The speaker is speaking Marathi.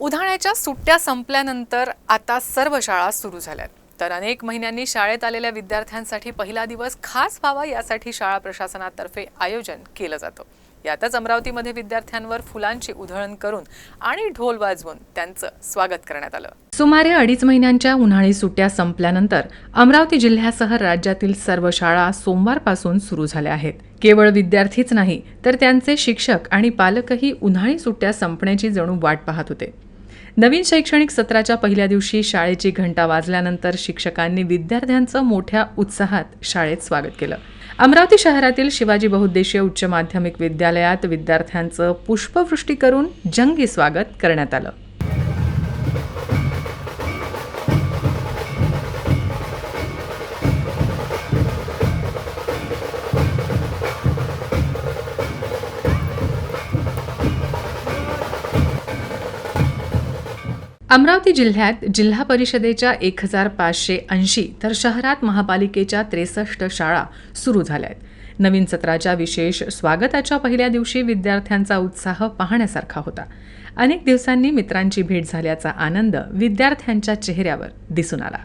उन्हाळ्याच्या सुट्ट्या संपल्यानंतर आता सर्व शाळा सुरू झाल्यात. तर अनेक महिन्यांनी शाळेत आलेल्या विद्यार्थ्यांसाठी पहिला दिवस खास व्हावा यासाठी शाळा प्रशासनातर्फे आयोजन केलं जातं. यातच अमरावतीमध्ये विद्यार्थ्यांवर फुलांची उधळण करून आणि ढोल वाजवून त्यांचं स्वागत करण्यात आलं. सुमारे अडीच महिन्यांच्या उन्हाळी सुट्ट्या संपल्यानंतर अमरावती जिल्ह्यासह राज्यातील सर्व शाळा सोमवारपासून सुरू झाल्या आहेत. केवळ विद्यार्थीच नाही तर त्यांचे शिक्षक आणि पालकही उन्हाळी सुट्ट्या संपण्याची जणू वाट पाहत होते. नवीन शैक्षणिक सत्राच्या पहिल्या दिवशी शाळेची घंटा वाजल्यानंतर शिक्षकांनी विद्यार्थ्यांचं मोठ्या उत्साहात शाळेत स्वागत केलं. अमरावती शहरातील शिवाजी बहुउद्देशीय उच्च माध्यमिक विद्यालयात विद्यार्थ्यांचं पुष्पवृष्टी करून जंगी स्वागत करण्यात आलं. अमरावती जिल्ह्यात जिल्हा परिषदेच्या एक हजार पाचशे ऐंशी तर शहरात महापालिकेच्या त्रेसष्ट शाळा सुरू झाल्या आहेत नवीन सत्राच्या विशेष स्वागताच्या पहिल्या दिवशी विद्यार्थ्यांचा उत्साह पाहण्यासारखा होता. अनेक दिवसांनी मित्रांची भेट झाल्याचा आनंद विद्यार्थ्यांच्या चेहऱ्यावर दिसून आला.